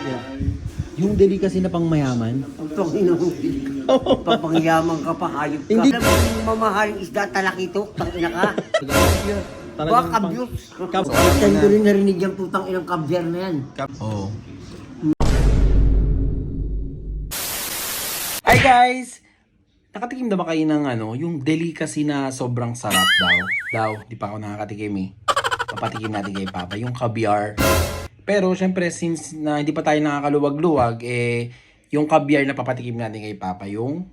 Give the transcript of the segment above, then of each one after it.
Yeah. Yung delicacy na pang mayaman. Ang tangin mo. Papangyaman ka pa, hayop ka. Hindi. Alam mo yung mamahaling isda, talakito, tangina ka. Baka pang- abuse. Kab- First time ko rin narinig yung putang inang kabyar na yan. Oo. Hi guys! Nakatikim na ba kayo ng ano, yung delicacy na sobrang sarap daw? Daw, di pa ako nakakatikim eh. Papatikim natin kay Papa, yung caviar. Pero syempre, since na hindi pa tayo nakakaluwag-luwag, eh, yung caviar na papatikim natin kay Papa, yung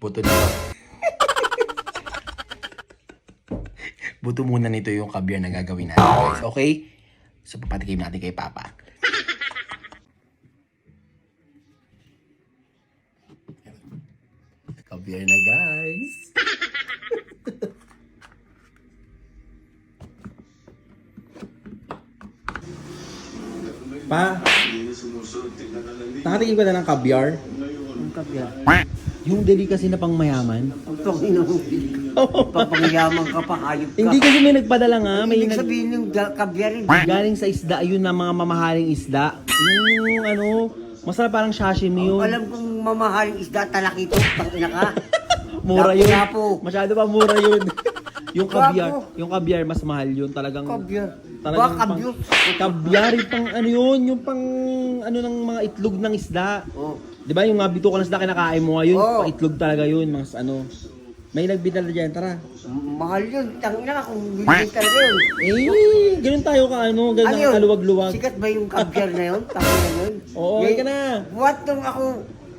buto nito. buto muna nito yung caviar na gagawin natin guys, okay? So, papatikim natin kay Papa. Caviar na guys. Pa, nakatingin ko na ng caviar. Ang kabyar. Yung delicacy na pang mayaman. Ang tangin mo. Papangyaman ka pa, hayop ka. Hindi kasi may nagpadala nga. May Ibig nag- sabihin yung ga- kabyar yun. galing sa isda, yun na mga mamahaling isda. Yung ano, masarap parang sashimi yun. Alam kong mamahaling isda, talakito, tangina ka. Mura yun. Lapu-lapu. Masyado pa mura yun. Yung caviar, yung caviar mas mahal yun. Talagang Kabyar. Talagang Baka pang, abuse. caviar, yung pang ano yun, yung pang ano ng mga itlog ng isda. Oh. Di ba yung mga bito ka ng isda kinakain mo ngayon, Oo. pang itlog talaga yun, mga ano. May nagbidala dyan, tara. Mahal yun. Tangina kung bilhin talaga yun. Eh, ganun tayo ka ano, ganun yun? kaluwag-luwag. Sikat ba yung kabyar na yun? Tangina na yun. Oo, May- ka na. Buhat nung ako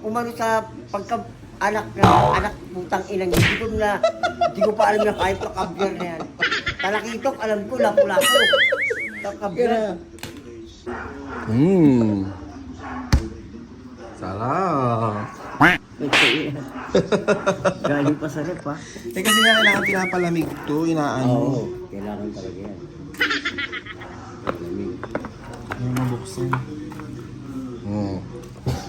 umano sa pagka anak na anak putang inang hindi ko na hindi ko pa alam na kahit pa kabyar na yan. Talakitok alam ko lapu-lapu. Ka Kabyar. na. Hmm. Sarap. Galing pa sa rep ha. Eh kasi nga kailangan pinapalamig to, inaano. Kailangan talaga yan. Lamig. Yung mabuksan.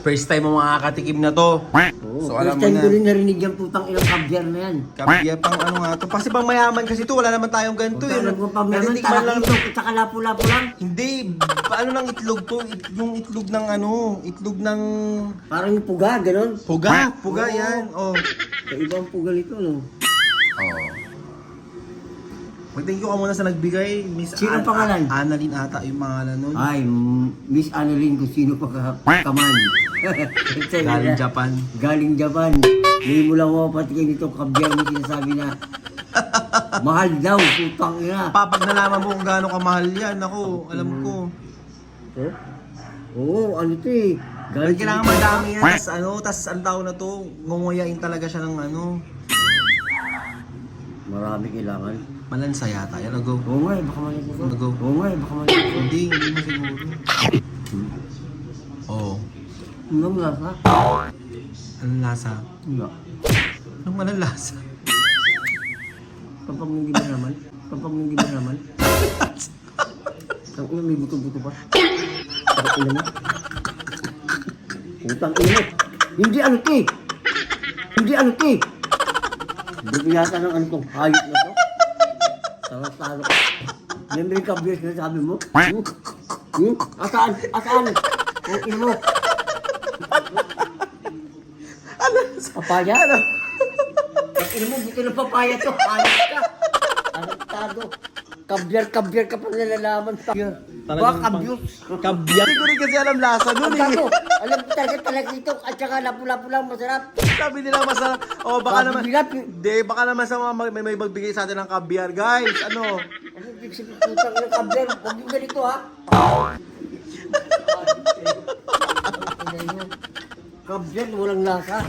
First time mo makakatikim na to. So, first alam mo time na. ko rin narinig yung putang inang kabyar na yan. Kapya pang ano nga to. Kasi pang mayaman kasi to, wala naman tayong ganito. eh. Alam ko pa meron Natitikman lang. talakitok at saka lapu-lapu lang. Hindi, paano ng itlog to? It- yung itlog ng ano, itlog ng Parang yung puga, ganun. puga, puga yan. Oh. Kaiba ang puga nito, no? Oh. Mag-thank you ka muna sa nagbigay, Miss Sino pangalan? Annalyn ata yung pangalan nun. Ay, mm, Miss Annalyn, kung sino pa ka kaman. Galing Japan. Galing Japan. Hindi mo lang ako patikin itong kabyar mo sinasabi na mahal daw, putang ina. Papag nalaman mo kung gaano kamahal yan. Ako, alam ko. Oh? Oo, ano to eh. Galing Kailangan madami yan. Tapos ano, tapos ang tao na to, ngunguyain talaga siya ng ano. Marami kailangan. Malansa yata yan. Ago. Oo nga, eh, baka mali ko. Ano go? Oo nga, eh, baka mali ko. Hindi, hindi mo siguro. Oo. Anong lasa? Anong lasa? Wala. Anong walang lasa? Kapag mo naman. Kapag mo naman. Ang ina, may buto-buto pa. Ang ina mo. Putang ina. Hindi ano ti. Hindi ano ti. Yata ng ano tong hayop na to. Talo-talo. Yan ba yung kabiyas na sabi mo? Hmm? Hmm? Asaan? Asaan? Ang ina mo. Papaya? Ano? Ang ina mo, buto ng papaya to. Hayop ka. Tarantado. Kabyar-kabyar ka pa nalalaman. Kabyar. Baka pang- abuse. Kabya. Hindi ko rin kasi alam lasa nun eh. bago. Alam ko talaga talaga ito. At saka lapu-lapu lang masarap. Sabi nila masarap. O baka Sabi naman. Hindi, baka naman sa mga may, may magbigay sa atin ng kabyar. Guys, ano? Ano ibig sabihin ng kabyar? Huwag yung ganito ha. Kabyar, walang lasa.